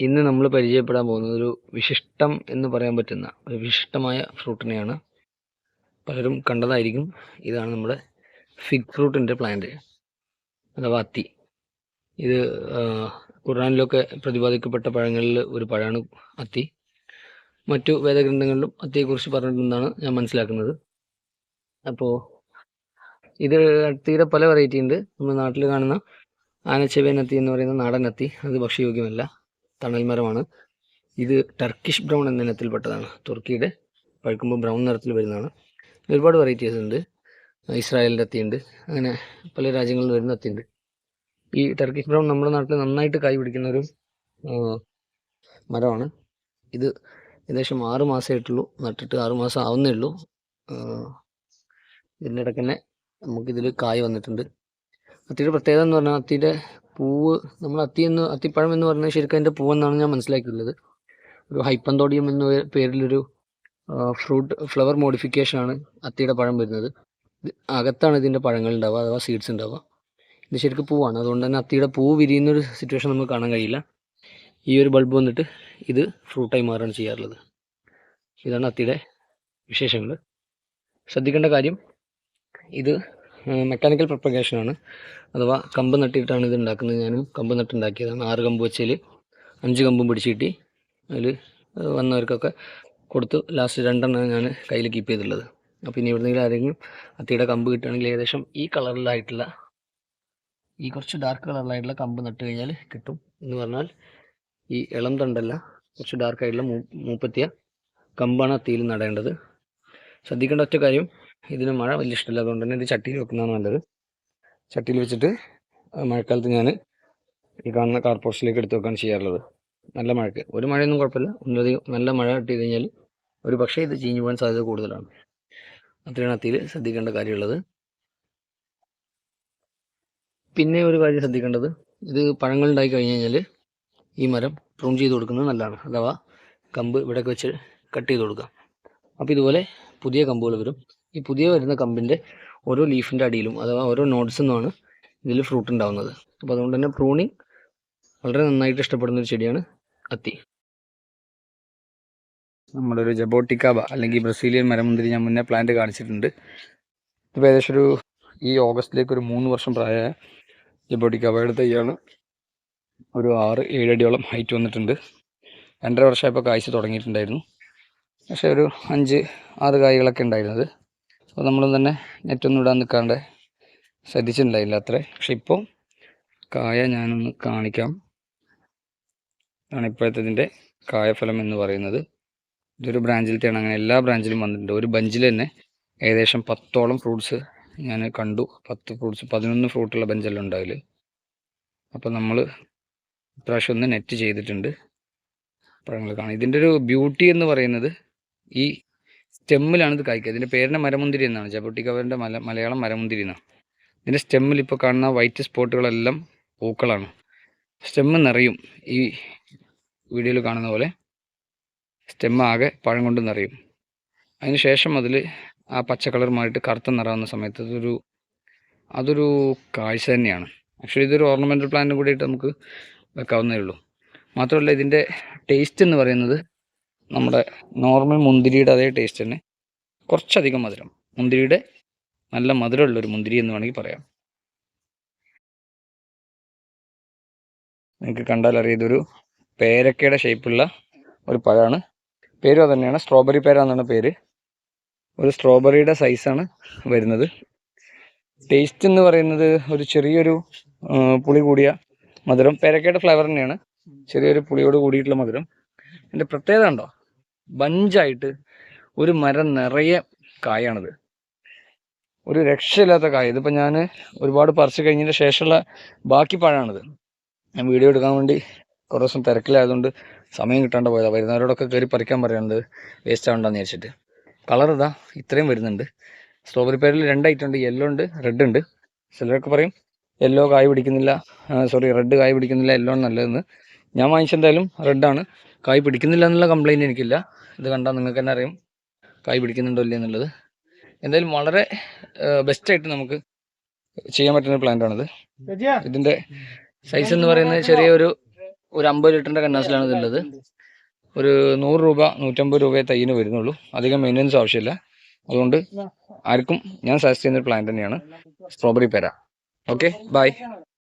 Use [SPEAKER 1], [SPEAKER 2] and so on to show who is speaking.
[SPEAKER 1] ഇന്ന് നമ്മൾ പരിചയപ്പെടാൻ പോകുന്നത് ഒരു വിശിഷ്ടം എന്ന് പറയാൻ പറ്റുന്ന ഒരു വിശിഷ്ടമായ ഫ്രൂട്ടിനെയാണ്. പലരും കണ്ടതായിരിക്കും. ഇതാണ് നമ്മുടെ ഫിഗ് ഫ്രൂട്ടിന്റെ പ്ലാന്റ് അഥവാ അത്തി. ഇത് ഖുറാനിലൊക്കെ പ്രതിപാദിക്കപ്പെട്ട പഴങ്ങളിൽ ഒരു പഴമാണ് അത്തി. മറ്റു വേദഗ്രന്ഥങ്ങളിലും അത്തിയെക്കുറിച്ച് പറഞ്ഞിട്ടുണ്ടെന്നാണ് ഞാൻ മനസ്സിലാക്കുന്നത്. അപ്പോൾ ഇത് അത്തിയുടെ പല വെറൈറ്റി ഉണ്ട്. നമ്മുടെ നാട്ടിൽ കാണുന്ന ആനച്ചെവൻ അത്തി എന്ന് പറയുന്ന നാടൻ അത്തി. അത് ഭക്ഷ്യയോഗ്യമല്ല. തണൽ മരമാണ് ഇത് ടർക്കിഷ് ബ്രൗൺ എന്ന ഇനത്തിൽപ്പെട്ടതാണ്. തുർക്കിയുടെ പഴുക്കുമ്പോൾ ബ്രൗൺ നിറത്തിൽ വരുന്നതാണ്. ഒരുപാട് വെറൈറ്റീസ് ഉണ്ട്. ഇസ്രായേലിന്റെ അത്തിയുണ്ട്. അങ്ങനെ പല രാജ്യങ്ങളിൽ വരുന്ന അത്തിയുണ്ട്. ഈ ടർക്കിഷ് ബ്രൗൺ നമ്മുടെ നാട്ടിൽ നന്നായിട്ട് കായ് പിടിക്കുന്ന ഒരു മരമാണ്. ഇത് ഏകദേശം ആറ് മാസമേ ആയിട്ടുള്ളൂ നട്ടിട്ട് ആറ് മാസം ആവുന്നേ ഉള്ളൂ. ഇതിന്റെ ഇടയ്ക്ക് തന്നെ നമുക്കിതിൽ കായ് വന്നിട്ടുണ്ട്. അത്തിയുടെ പ്രത്യേകത എന്ന് പറഞ്ഞാൽ അത്തിയുടെ പൂവ് നമ്മൾ അത്തി എന്ന് അത്തിപ്പഴം എന്ന് പറഞ്ഞാൽ ശരിക്കും അതിന്റെ പൂവെന്നാണ് ഞാൻ മനസ്സിലാക്കിയിട്ടുള്ളത്. ഒരു ഹൈപ്പന്തോഡിയം എന്ന പേരിലൊരു ഫ്രൂട്ട് ഫ്ലവർ മോഡിഫിക്കേഷൻ ആണ് അത്തിയുടെ പഴം വരുന്നത്. അകത്താണ് ഇതിന്റെ പഴങ്ങൾ ഉണ്ടാവുക അഥവാ സീഡ്സ് ഉണ്ടാവുക. ഇത് ശരിക്കും പൂവാണ്. അതുകൊണ്ട് തന്നെ അത്തിയുടെ പൂ വിരിയുന്നൊരു സിറ്റുവേഷൻ നമുക്ക് കാണാൻ കഴിയില്ല. ഈ ഒരു ബൾബ് വന്നിട്ട് ഇത് ഫ്രൂട്ടായി മാറുകയാണ് ചെയ്യാറുള്ളത്. ഇതാണ് അത്തിയുടെ വിശേഷങ്ങൾ. ശ്രദ്ധിക്കേണ്ട കാര്യം ഇത് മെക്കാനിക്കൽ പ്രൊപ്പഗേഷനാണ് അഥവാ കമ്പ് നട്ടിട്ടാണ് ഇത് ഉണ്ടാക്കുന്നത്. ഞാൻ കമ്പ് നട്ടുണ്ടാക്കിയതാണ്. ആറ് കമ്പ് വെച്ചതിൽ അഞ്ച് കമ്പും പിടിച്ചിട്ട് അതിൽ വന്നവർക്കൊക്കെ കൊടുത്തു. ലാസ്റ്റ് രണ്ടെണ്ണം ഞാൻ കയ്യിൽ കീപ്പ് ചെയ്തിട്ടുള്ളത്. അപ്പോൾ ഇനി എവിടെയെങ്കിലും ആരെങ്കിലും അത്തിയുടെ കമ്പ് കിട്ടുകയാണെങ്കിൽ ഏകദേശം ഈ കളറിലായിട്ടുള്ള ഈ കുറച്ച് ഡാർക്ക് കളറിലായിട്ടുള്ള കമ്പ് നട്ട് കഴിഞ്ഞാൽ കിട്ടും എന്ന് പറഞ്ഞാൽ ഈ ഇളം തണ്ടല്ല കുറച്ച് ഡാർക്കായിട്ടുള്ള മൂ മൂപ്പത്തിയ കമ്പാണ് അത്തിയിൽ നടേണ്ടത്. ശ്രദ്ധിക്കേണ്ട ഒറ്റ കാര്യം ഇതിന് മഴ വലിയ ഇഷ്ടമില്ല. അതുകൊണ്ട് തന്നെ ഇത് ചട്ടിയിൽ വെക്കുന്നതാണ് നല്ലത്. ചട്ടിയിൽ വെച്ചിട്ട് മഴക്കാലത്ത് ഞാൻ ഈ കാണുന്ന കാർപോർട്സിലേക്ക് എടുത്ത് വെക്കാൻ ചെയ്യാറുള്ളത്. നല്ല മഴയ്ക്ക് ഒരു മഴയൊന്നും കുഴപ്പമില്ല. ഒന്നിലധികം നല്ല മഴ കിട്ടി കഴിഞ്ഞാൽ ഒരു പക്ഷേ ഇത് ചീഞ്ഞു പോകാൻ സാധ്യത കൂടുതലാണ്. അത്രയാണ് അത്തിയിൽ ശ്രദ്ധിക്കേണ്ട കാര്യമുള്ളത്. പിന്നെ ഒരു കാര്യം ശ്രദ്ധിക്കേണ്ടത് ഇത് പഴങ്ങൾ ഉണ്ടായി കഴിഞ്ഞ് കഴിഞ്ഞാൽ ഈ മരം പ്രൂൺ ചെയ്ത് കൊടുക്കുന്നത് നല്ലതാണ്. അഥവാ കമ്പ് ഇവിടെയൊക്കെ വെച്ച് കട്ട് ചെയ്ത് കൊടുക്കാം. അപ്പോൾ ഇതുപോലെ പുതിയ കമ്പുകൾ വരും. ഈ പുതിയ വരുന്ന കമ്പിന്റെ ഓരോ ലീഫിന്റെ അടിയിലും അഥവാ ഓരോ നോട്ട്സിൽ നിന്നുമാണ് ഇതിൽ ഫ്രൂട്ട് ഉണ്ടാകുന്നത് അപ്പോൾ അതുകൊണ്ട് തന്നെ പ്രൂണിങ് വളരെ നന്നായിട്ട് ഇഷ്ടപ്പെടുന്ന ഒരു ചെടിയാണ് അത്തി.
[SPEAKER 2] നമ്മുടെ ഒരു ജബോട്ടിക്കാബ അല്ലെങ്കിൽ ബ്രസീലിയൻ മരമുന്തിരി ഞാൻ മുന്നേ പ്ലാന്റ് കാണിച്ചിട്ടുണ്ട്. ഇപ്പോൾ ഏകദേശം ഒരു ഈ ഓഗസ്റ്റിലേക്ക് ഒരു മൂന്ന് വർഷം പ്രായമായ ജബോട്ടിക്കാബയുടെ തൈയാണ്. ഒരു ആറ് ഏഴടിയോളം ഹൈറ്റ് വന്നിട്ടുണ്ട്. രണ്ടര വർഷമായപ്പോൾ കായ്ച്ച് തുടങ്ങിയിട്ടുണ്ടായിരുന്നു. പക്ഷേ ഒരു അഞ്ച് ആറ് കായ്കളൊക്കെ ഉണ്ടായിരുന്നത്. അപ്പോൾ നമ്മൾ തന്നെ നെറ്റൊന്നും ഇടാൻ നിൽക്കാണ്ട് ശ്രദ്ധിച്ചിട്ടുണ്ടായില്ല അത്രേ. പക്ഷെ ഇപ്പോൾ കായ ഞാനൊന്ന് കാണിക്കാം. ആണ് ഇപ്പോഴത്തെ കായഫലം എന്ന് പറയുന്നത്. ഇതൊരു ബ്രാഞ്ചിലത്തെയാണ്. അങ്ങനെ എല്ലാ ബ്രാഞ്ചിലും വന്നിട്ടുണ്ട്. ഒരു ബഞ്ചിൽ തന്നെ ഏകദേശം പത്തോളം ഫ്രൂട്ട്സ് ഞാൻ കണ്ടു. പത്ത് ഫ്രൂട്ട്സ് പതിനൊന്ന് ഫ്രൂട്ടുള്ള ബഞ്ചെല്ലാം ഉണ്ടാവില്ല അപ്പോൾ നമ്മൾ ഇപ്രാവശ്യം ഒന്ന് നെറ്റ് ചെയ്തിട്ടുണ്ട്. പഴങ്ങൾ കാണാം. ഇതിന്റെ ഒരു ബ്യൂട്ടി എന്ന് പറയുന്നത് ഈ സ്റ്റെമ്മിലാണ് ഇത് കായ്ക്കുക. ഇതിന്റെ പേരിന്റെ മരമുന്തിരി എന്നാണ്. ജബോട്ടിക്കവറിന്റെ മല മലയാളം മരമുന്തിരി എന്നാണ്. ഇതിന്റെ സ്റ്റെമ്മിൽ ഇപ്പോൾ കാണുന്ന വൈറ്റ് സ്പോട്ടുകളെല്ലാം പൂക്കളാണ്. സ്റ്റെമ്മ് നിറയും. ഈ വീഡിയോയിൽ കാണുന്ന പോലെ സ്റ്റെമ്മ ആകെ പഴം കൊണ്ട് നിറയും. അതിന് ശേഷം അതിൽ ആ പച്ച മാറിയിട്ട് കറുത്ത നിറാവുന്ന സമയത്ത് അതൊരു അതൊരു കാഴ്ച തന്നെയാണ്. ആക്ച്വലി ഇതൊരു ഓർണമെന്റൽ പ്ലാന്റും കൂടിയിട്ട് നമുക്ക് വെക്കാവുന്നേ ഉള്ളൂ. മാത്രമല്ല ഇതിന്റെ ടേസ്റ്റ് എന്ന് പറയുന്നത് നമ്മുടെ നോർമൽ മുന്തിരിയുടെ അതേ ടേസ്റ്റ് തന്നെ. കുറച്ചധികം മധുരം. മുന്തിരിയുടെ നല്ല മധുരമുള്ളൊരു മുന്തിരി എന്ന് വേണമെങ്കിൽ പറയാം. നിങ്ങൾക്ക് കണ്ടാൽ അറിയാം ഇതൊരു പേരക്കയുടെ ഷേപ്പുള്ള ഒരു പഴമാണ്. പേരും അത് തന്നെയാണ്. സ്ട്രോബെറി പേര എന്നാണ് പേര്. ഒരു സ്ട്രോബെറിയുടെ സൈസാണ് വരുന്നത്. ടേസ്റ്റ് എന്ന് പറയുന്നത് ഒരു ചെറിയൊരു പുളി കൂടിയ മധുരം. പേരക്കയുടെ ഫ്ലേവർ തന്നെയാണ്. ചെറിയൊരു പുളിയോട് കൂടിയിട്ടുള്ള മധുരം. എന്റെ പ്രത്യേകത ഉണ്ടോ? ബഞ്ചായിട്ട് ഒരു മരം നിറയെ കായാണിത്. ഒരു രക്ഷയില്ലാത്ത കായ. ഇതിപ്പോൾ ഞാൻ ഒരുപാട് പറിച്ചു കഴിഞ്ഞതിന് ശേഷമുള്ള ബാക്കി പഴമാണിത് ഞാൻ വീഡിയോ എടുക്കാൻ വേണ്ടി കുറേ ദിവസം തിരക്കിലായതുകൊണ്ട് സമയം കിട്ടാണ്ട് പോയതാണ് വരുന്നവരോടൊക്കെ കയറി പറിക്കാൻ പറയുന്നത് വേസ്റ്റ് ആവണ്ടെന്ന് വിചാരിച്ചിട്ട്. കളർ ഇതാ ഇത്രയും വരുന്നുണ്ട്. സ്ട്രോബെറി പേരിൽ രണ്ട് ഐറ്റം ഉണ്ട്. യെല്ലോ ഉണ്ട് റെഡ് ഉണ്ട്. ചിലരൊക്കെ പറയും യെല്ലോ കായ് പിടിക്കുന്നില്ല. സോറി റെഡ് കായ് പിടിക്കുന്നില്ല യെല്ലോ ആണ് നല്ലതെന്ന്. ഞാൻ വാങ്ങിച്ചെന്തായാലും റെഡാണ് കായ് പിടിക്കുന്നില്ല എന്നുള്ള കംപ്ലൈന്റ് എനിക്കില്ല. ഇത് കണ്ടാൽ നിങ്ങൾക്ക് തന്നെ അറിയും. കായ് പിടിക്കുന്നുണ്ടോ ഇല്ല എന്നുള്ളത്. എന്തായാലും വളരെ ബെസ്റ്റായിട്ട് നമുക്ക് ചെയ്യാൻ പറ്റുന്ന പ്ലാന്റ് ആണിത്. ഇതിന്റെ സൈസ് എന്ന് പറയുന്നത് ചെറിയൊരു ഒരു അമ്പത് ലിറ്ററിന്റെ കന്നാസിലാണ് ഇതുള്ളത്. ഒരു നൂറ് രൂപ നൂറ്റമ്പത് രൂപയെ തൈന് വരുന്നുള്ളൂ. അധികം മെയിന്റനൻസ് ആവശ്യമില്ല. അതുകൊണ്ട് ആർക്കും ഞാൻ സജസ്റ്റ് ചെയ്യുന്ന ഒരു പ്ലാന്റ് തന്നെയാണ്. സ്ട്രോബെറി പേര. Okay bye